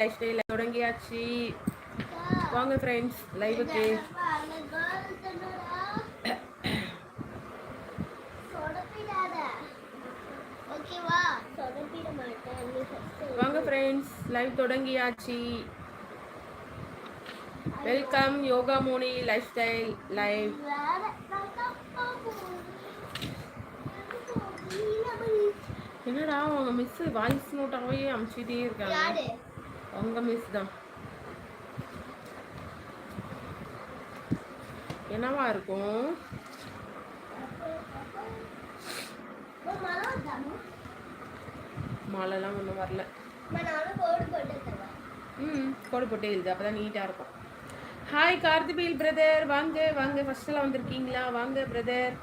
Life ஸ்டைல தொடங்கியாச்சு. வாங்க ஃப்ரெண்ட்ஸ் லைவுக்கு வாங்க ஃப்ரெண்ட்ஸ் லைவ் தொடங்கியாச்சு. Welcome Yoga Moni life style live என்னடா அவங்க மிஸ் வாய்ஸ் நோட்டாவே அமுச்சிட்டே இருக்காங்க. அவங்க மிஸ் தான். என்னவா இருக்கும்? மழைலாம் மாலைலாம் ஒன்றும் வரல. ம் கோடு போட்டு ம் கோடு போட்டே எழுது. அப்போ தான் நீட்டாக இருக்கும். ஹாய் கார்த்திபீல் பிரதர் வாங்க வாங்க. ஃபஸ்ட்டெல்லாம் வந்திருக்கீங்களா? வாங்க பிரதர்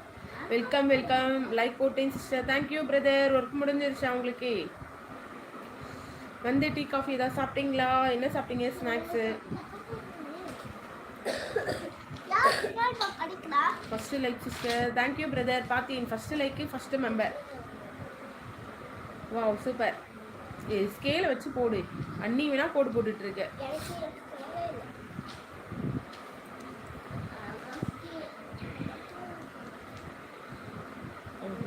வெல்கம் வெல்கம் லைக் போட்டேன் sister thank you brother work முடிஞ்சிருச்சா உங்களுக்கு? வந்து டீ காஃபி ஏதாவது சாப்பிட்டீங்களா? என்ன சாப்பிட்டீங்க? ஸ்நாக்ஸு. யார் first like sister thank you brother பார்த்தீங்க first like first member wow super ஏ ஸ்கேலை வச்சு போடு. அண்ணி வேணா போட்டு போட்டுட்டு இருக்க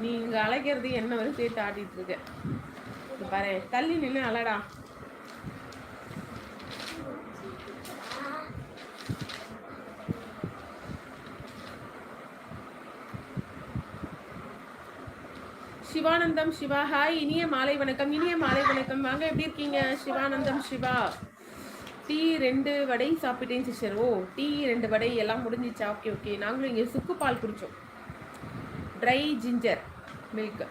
நீங்க அழைக்கிறது என்ன வரும் சேர்த்து ஆட்டிட்டு இருக்க பாரு தள்ளி நின்று அலடா சிவானந்தம் சிவா ஹாய் இனிய மாலை வணக்கம் இனிய மாலை வணக்கம். வாங்க எப்படி இருக்கீங்க? சிவானந்தம் சிவா. டீ ரெண்டு வடை சாப்பிட்டேன் சிஸ்டர். ஓ டீ ரெண்டு வடை எல்லாம் முடிஞ்சிச்சா? Okay okay. நாங்களும் இங்கே சுக்கு பால் குடித்தோம் dry ginger milk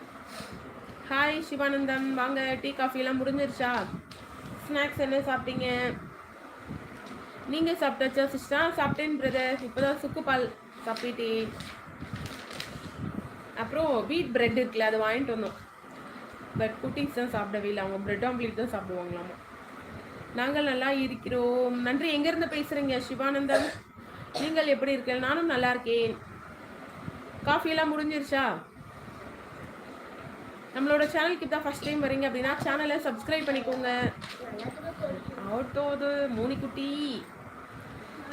hi Sivanandam வாங்க டீ காஃபிலாம் முடிஞ்சிருச்சா? ஸ்நாக்ஸ் என்ன சாப்பிட்டீங்க? நீங்கள் சாப்பிட்டாச்சா சிஸ்டர் சாப்பிட்டேன் பிரதர் இப்போ தான் சுக்கு பால் சாப்பிட்டேன். அப்புறம் வீட் பிரெட் இருக்குல்ல அதை வாங்கிட்டு வந்தோம். பட் குட்டிங்ஸ் தான் சாப்பிடவே இல்லை. அவங்க பிரெட் ஆம்லேட் தான் சாப்பிடுவாங்களாமா. நாங்கள் நல்லா இருக்கிறோம். நன்றி. எங்கேருந்து பேசுகிறீங்க சிவானந்தம் நீங்கள் எப்படி இருக்கீங்க? நானும் நல்லா இருக்கேன். காஃபியெல்லாம் முடிஞ்சிருச்சா? நம்மளோட சேனலுக்கு தான் ஃபர்ஸ்ட் டைம் வரீங்க அப்படின்னா சேனலை சப்ஸ்கிரைப் பண்ணிக்கோங்க. ஆட்டோ அது மோனிக்குட்டி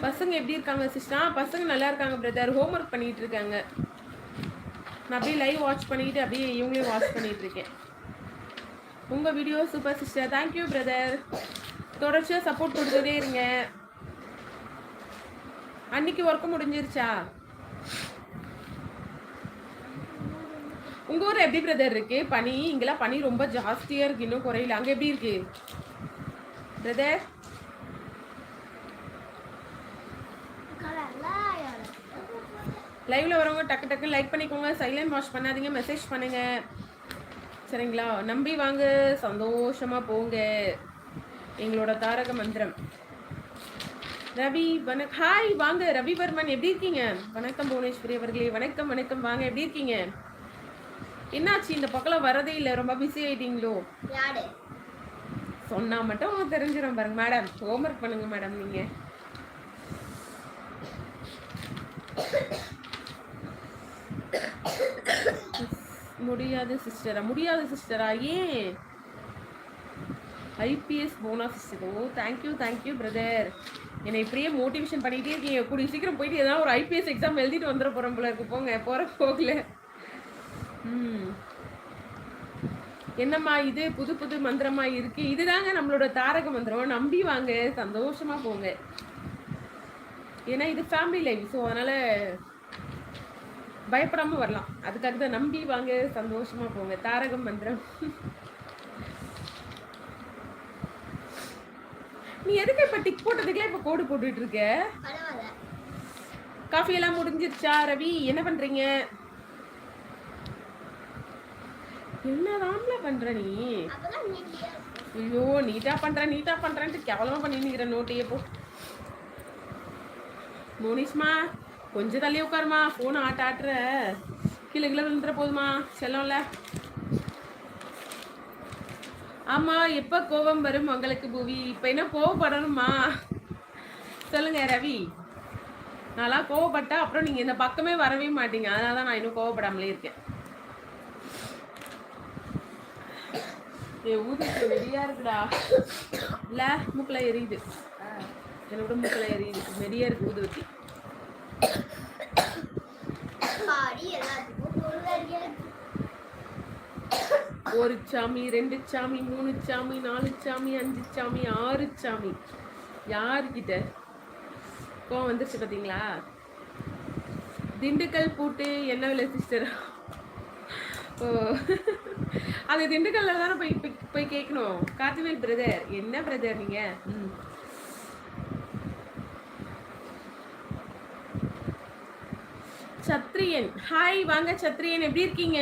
பசங்க எப்படி இருக்காங்க சிஸ்டர் பசங்க நல்லா இருக்காங்க பிரதர் ஹோம்ஒர்க் பண்ணிட்டு இருக்காங்க. நான் அப்படியே லைவ் வாட்ச் பண்ணிட்டு அப்படியே இவங்களையும் வாட்ச் பண்ணிட்டு இருக்கேன். உங்க video super sister thank you brother தொடர்ச்சியாக சப்போர்ட் கொடுத்துட்டே இருங்க. அன்னைக்கு ஒர்க்கு முடிஞ்சிருச்சா? உங்க ஊர்ல எப்படி பிரதர் இருக்கு? பனி இங்கெல்லாம் பனி ரொம்ப ஜாஸ்தியா இருக்கு இன்னும் குறையில. அங்க எப்படி இருக்கு? பிரதர் லைவ்ல வரவங்க டக்கு டக்கு லைக் பண்ணிக்கோங்க. சைலண்ட் வாஷ் பண்ணாதீங்க மெசேஜ் பண்ணுங்க. சரிங்களா? நம்பி வாங்க. சந்தோஷமா போங்க. எங்களோட தாரக மந்திரம். ரவி வணக் ஹாய் வாங்க. ரவிவர்மன் எப்படி இருக்கீங்க? வணக்கம் புவனேஸ்வரி அவர்களே. வணக்கம் வணக்கம். வாங்க எப்படி இருக்கீங்க? என்னாச்சு? இந்த பக்கம் வரதே இல்லை. ரொம்ப பிஸி ஆயிட்டீங்களோ? சொன்னா மட்டும் தெரிஞ்சிடும் பாருங்க. மேடம் ஹோம்ஒர்க் பண்ணுங்க மேடம் நீங்க. முடியாது சிஸ்டரா முடியாது சிஸ்டரா ஏன்? ஐபிஎஸ் போனா sister oh thank you thank you brother என்னை இப்படியே மோட்டிவேஷன் பண்ணிகிட்டே இருக்கீங்க. கூடிய சீக்கிரம் போயிட்டு ஏதாவது ஒரு ஐபிஎஸ் எக்ஸாம் எழுதிட்டு வந்துட போகிறோம் போல இருக்கு. போங்க போகிற போகல. என்னம்மா இது? புது புது மந்திரமா இருக்கு. இதுதாங்க நம்மளோட தாரக மந்திரம். நம்பி வாங்க. சந்தோஷமா போங்க. ஏன்னா இது ஃபேமிலி லைஃப் ஸோ அதனால பயப்படாம வரலாம். அதுக்காக தான் நம்பி வாங்க சந்தோஷமா போங்க. தாரக மந்திரம். நீ எதுக்கு இப்ப டிக் போட்டதுக்கெல்லாம் இப்ப கோடு போட்டுட்டு இருக்க. காஃபி எல்லாம் முடிஞ்சிருச்சா ரவி? என்ன பண்றீங்க? என்னதான்ல பண்ற நீ? ஐயோ நீட்டா பண்ற நீட்டா பண்றேன்ட்டு கேவலமா பண்ணிருக்கிற நோட்டையே போ. மோனிஷ்மா கொஞ்சம் தள்ளி உட்காருமா ஃபோன் ஆட்ட ஆட்டுற. கீழே கீழே விழுந்துற போதுமா செல்லம்ல. ஆமா எப்ப கோபம் வரும் உங்களுக்கு பூவி? இப்ப என்ன கோவப்படணுமா? சொல்லுங்க ரவி. நான்லாம் கோவப்பட்டா அப்புறம் நீங்க இந்த பக்கமே வரவே மாட்டீங்க. அதனால தான் நான் இன்னும் கோவப்படாமலே இருக்கேன். என் ஊதுக்கு வெடியா இருக்குடா. இல்ல மூக்குல எரியுது. என்னோட மூக்குல எரியுது. வெடியா இருக்கு ஊதுவத்தி ஒரு சாமி ரெண்டு சாமி மூணு சாமி நாலு சாமி அஞ்சு சாமி ஆறு சாமி. யாருக்கிட்ட? கோவம் வந்துருச்சு பார்த்தீங்களா திண்டுக்கல் பூட்டு என்ன விலை சிஸ்டர் ஓ. அது திண்டுக்கல்ல தானே போய் போய்- கேட்கணும் கார்த்திவேல் பிரதர் என்ன பிரதர் நீங்க? சத்ரியன். ஹாய் வாங்க சத்ரியன் எப்படி இருக்கீங்க?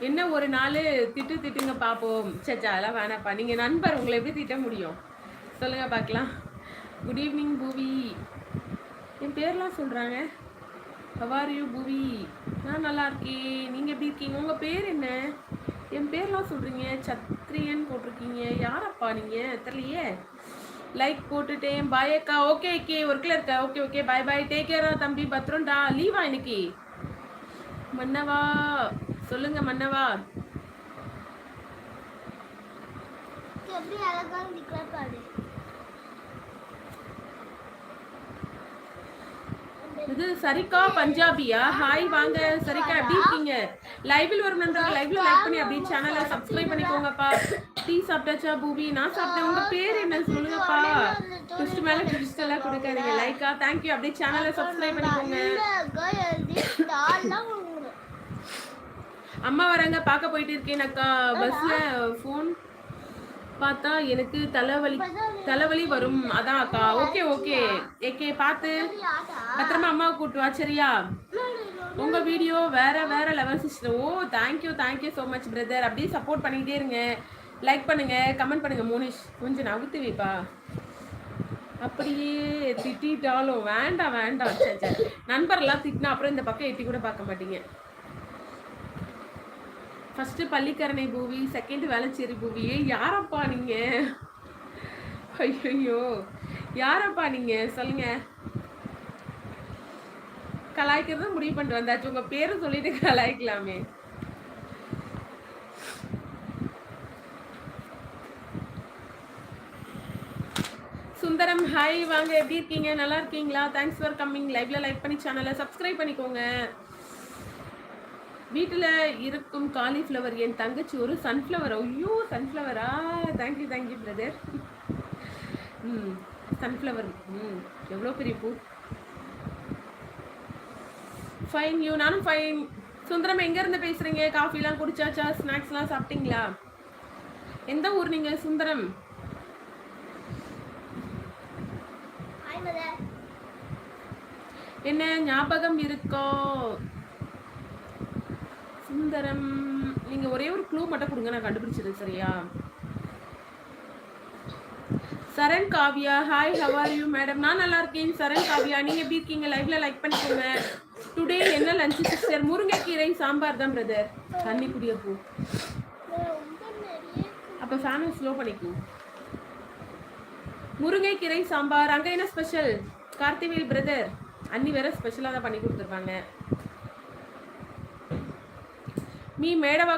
என்ன ஒரு நாள்? திட்டு திட்டுங்க பார்ப்போம் சச்சா அதெல்லாம் வேணாப்பா. நீங்கள் நண்பர் உங்களை எப்படி திட்ட முடியும்? சொல்லுங்க பார்க்கலாம் குட் ஈவினிங் பூவி. என் பேர்லாம் சொல்கிறாங்க ஹவார் யூ பூவி? நான் நல்லா இருக்கேன். நீங்கள் எப்படி இருக்கீங்க? உங்கள் பேர் என்ன? என் பேர்லாம் சொல்கிறீங்க சத்ரியன் போட்டிருக்கீங்க. யாரப்பா நீங்கள் தெரியலையே. லைக் போட்டுட்டேன். பாய் அக்கா. ஓகே ஓகே ஒர்க்கில் இருக்க? Okay okay bye bye take கேரா தம்பி. பத்திரம்டா லீவா இன்னைக்கு? மன்னவா. சொல்லுங்க மன்னவா. எப்படி அழகா இது சரிக்கா பஞ்சாபியா? ஹாய் வாங்க. சரிக்கா எப்படி இருக்கீங்க? லைவில் வரும் நண்பர்கள் லைவ்ல லைக் பண்ணி அப்படியே சேனலை சப்ஸ்கிரைப் பண்ணிக்கோங்கப்பா. டீ சாப்பிட்டாச்சா பூமி நான் சாப்பிட்டேன். உங்க பேர் என்ன சொல்லுங்கப்பா? ட்விஸ்ட் மேல ட்விஸ்ட் எல்லாம் கொடுக்காதீங்க. லைக்கா தேங்க்யூ அப்படியே சேனலை சப்ஸ்கிரைப் பண்ணிக்கோங்க. அம்மா வராங்க பார்க்க போயிட்டு இருக்கேன் அக்கா. பஸ்ல ஃபோன் பார்த்தா எனக்கு தலைவலி தலைவலி வரும். அதான் அக்கா. ஓகே ஓகே ஏகே பார்த்து. பத்திரமா அம்மாவை கூட்டு வா சரியா? உங்க வீடியோ வேற வேற level sister oh thank you thank you so much brother அப்படியே சப்போர்ட் பண்ணிக்கிட்டே இருங்க. லைக் பண்ணுங்க கமெண்ட் பண்ணுங்க மோனிஷ். கொஞ்சம் நவுத்து வைப்பா. அப்படியே திட்டாலும் வேண்டாம் வேண்டாம். சே சே நண்பர்லாம் திட்டினா அப்புறம் இந்த பக்கம் எட்டி கூட பார்க்க மாட்டீங்க. ஃபர்ஸ்ட் பள்ளிக்கரணை பூவி செகண்ட் வேளச்சேரி பூவி யாரப்பா நீங்க? ஐயோ யாரப்பா நீங்க? சொல்லுங்க. கலாய்க்கிறது முடிவு பண்ணிட்டு வந்தாச்சு. உங்க பேரும் சொல்லிட்டு கலாய்க்கலாமே. சுந்தரம் ஹாய் வாங்க எப்படி இருக்கீங்க? நல்லா இருக்கீங்களா? தேங்க்ஸ் ஃபார் கம்மிங் லைவ்ல லைக் பண்ணி சேனலை சப்ஸ்கிரைப் பண்ணிக்கோங்க. வீட்டில் இருக்கும் காலிஃப்ளவர் என் தங்கச்சி ஒரு சன்ஃப்ளவர் ஐயோ சன்ஃப்ளவரா thank you thank you brother ம் சன்ஃப்ளவர் ம் எவ்வளோ பெரிய பூ? ஃபைன் யூ நானும் ஃபைன் சுந்தரம் எங்கேருந்து பேசுகிறீங்க காஃபிலாம் குடிச்சாச்சா? ஸ்நாக்ஸ்லாம் சாப்பிட்டீங்களா? எந்த ஊர் நீங்கள் சுந்தரம்? என்ன ஞாபகம் இருக்கோ? சுந்தரம் நீங்க ஒரே ஒரு க்ளூ மட்டும் கொடுங்க நான் கண்டுபிடிச்சிடுறேன் சரியா? Saran Kavya hi how are you madam நான் நல்லா இருக்கேன் சரண் காவ்யா. நீங்க எப்படி இருக்கீங்க? லைவ்ல லைக் பண்ணிக்கோங்க. டுடே என்ன லஞ்ச் சிஸ்டர் முருங்கைக்கீரை சாம்பார் தான் பிரதர் தண்ணி குடிய பூ. அப்போ ஃபேமிலி அப்ப ஸ்லோ பண்ணிக்கும் முருங்கைக்கீரை சாம்பார். அங்க என்ன ஸ்பெஷல் கார்த்திவேல் பிரதர் அன்னி வேற ஸ்பெஷலாக தான் பண்ணி கொடுத்துருப்பாங்க மீ மேடவா